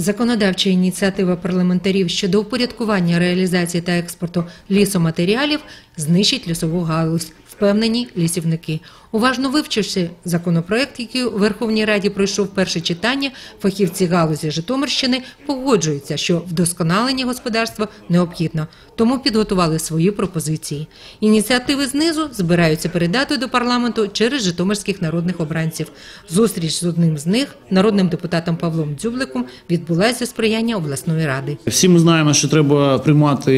Законодавча ініціатива парламентарів щодо упорядкування реалізації та експорту лісоматеріалів знищить лісову галузь, впевнені лісівники. Уважно вивчивши законопроект, який у Верховній Раді пройшов перше читання, фахівці галузі Житомирщини погоджуються, що вдосконалення господарства необхідно, тому підготували свої пропозиції. Ініціативи знизу збираються передати до парламенту через житомирських народних обранців. Зустріч з одним з них, народним депутатом Павлом Дзюбликом, відбулася за сприяння обласної ради. Всі ми знаємо, що треба приймати,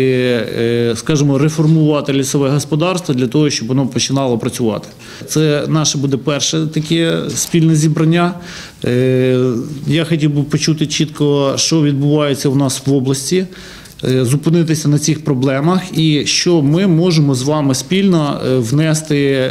е, скажімо, реформувати лісове господарство для того, щоб воно починало працювати. Це наше буде перше таке спільне зібрання. Е, Я хотів би почути чітко, що відбувається у нас в області. е, Зупинитися на цих проблемах, і що ми можемо з вами спільно внести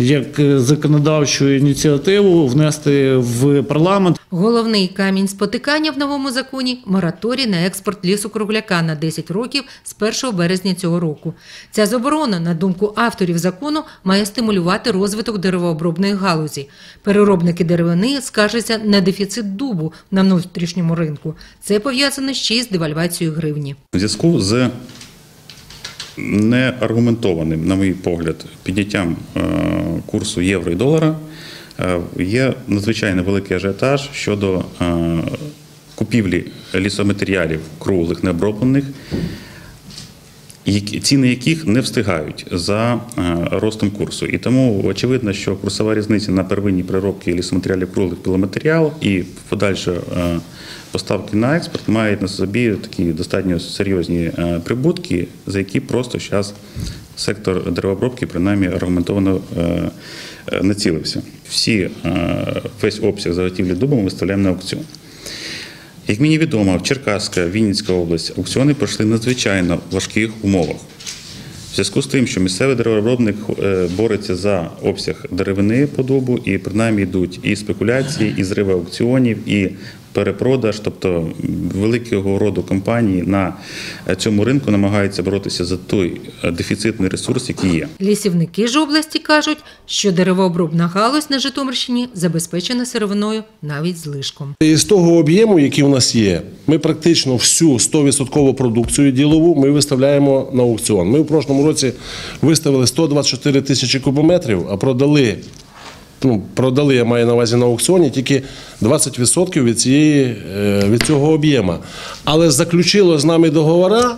як е, законодавчу ініціативу, внести в парламент. Головний камінь спотикання в новому законі мораторій на експорт лісу-кругляка на 10 років з 1 березня цього року. Ця заборона, на думку авторів закону, має стимулювати розвиток деревообробної галузі. Переробники деревини скаржаться на дефіцит дубу на внутрішньому ринку. Це пов'язано ще й з девальвацією гривні. У зв'язку з неаргументованим, на мій погляд, підняттям е, курсу євро і долара. Е, є надзвичайно великий ажіотаж щодо е, купівлі лісоматеріалів круглих необроблених, ціни яких не встигають за е, ростом курсу. І тому очевидно, що курсова різниця на первинні переробки лісоматеріалів круглих піломатеріал і подальше е, поставки на експорт мають на собі такі достатньо серйозні е, прибутки, за які просто зараз сектор деревообробки принаймні аргументовано націлився. Всі весь обсяг заготівлі дубу ми виставляємо на аукціон. Як мені відомо, в Черкаська, Вінницька область аукціони пройшли надзвичайно важких умовах. В зв'язку з тим, що місцевий деревообробник е, бореться за обсяг деревини по добу, і принаймні йдуть і спекуляції, і зриви аукціонів, і перепродаж, тобто великого роду компанії на цьому ринку намагаються боротися за той е, дефіцитний ресурс, який є. Лісівники ж області кажуть, що деревообробна галузь на Житомирщині забезпечена сировиною навіть злишком. І з того об'єму, який у нас є, ми практично всю 100% продукцію ділову ми виставляємо на аукціон. Ми в прошлому році виставили 124 тисячі кубометрів, а продали. Ну, продали, я маю на увазі на аукціоні тільки 20% від, цієї, е, від цього об'єма. Але заключило з нами договора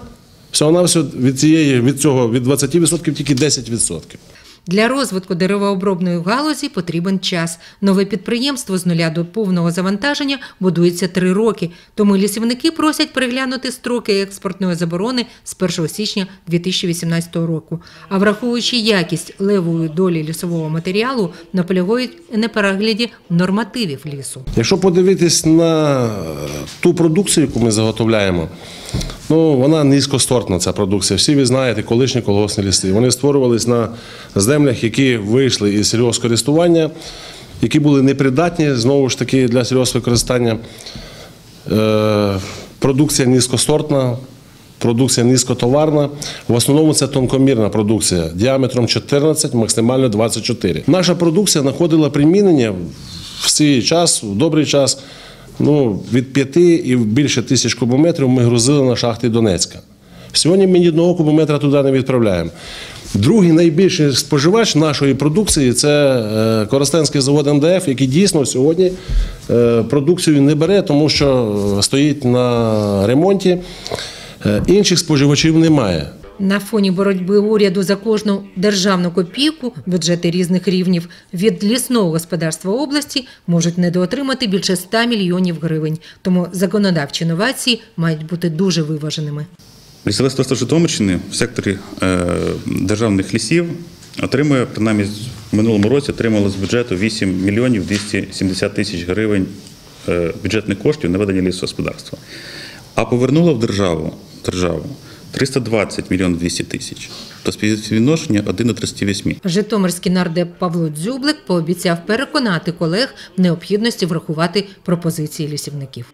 всього-навсього від, цієї, від цього від 20% тільки 10%. Для розвитку деревообробної галузі потрібен час. Нове підприємство з нуля до повного завантаження будується три роки. Тому лісівники просять переглянути строки експортної заборони з 1 січня 2018 року. А враховуючи якість левої долі лісового матеріалу, наполягають на перегляді нормативів лісу. Якщо подивитись на ту продукцію, яку ми заготовляємо, ну вона низькосортна, ця продукція. Всі ви знаєте, колишні колгоспні ліси. Вони створювались на землях, які вийшли із сільгоспкористування, які були непридатні знову ж таки для сільгоспвикористання. Е, Продукція низькосортна, продукція низькотоварна. В основному це тонкомірна продукція діаметром 14, максимально 24. Наша продукція знаходила примінення в свій час, в добрий час. Ну, від 5 і більше тисяч кубометрів ми грузили на шахти Донецька. Сьогодні ми ні одного кубометра туди не відправляємо. Другий найбільший споживач нашої продукції це е, Коростенський завод МДФ, який дійсно сьогодні е, продукцію не бере, тому що стоїть на ремонті. Е, Інших споживачів немає. На фоні боротьби уряду за кожну державну копійку бюджети різних рівнів від лісного господарства області можуть недоотримати більше 100 мільйонів гривень. Тому законодавчі новації мають бути дуже виваженими. Лісове господарство Житомирщини в секторі е, державних лісів отримує, принаймні в минулому році отримало з бюджету 8 мільйонів 270 тисяч гривень е, бюджетних коштів на ведення лісогосподарства. А повернуло в державу, державу 320 мільйонів 200 тисяч. То співвідношення 1 до 38. Житомирський нардеп Павло Дзюблик пообіцяв переконати колег в необхідності врахувати пропозиції лісівників.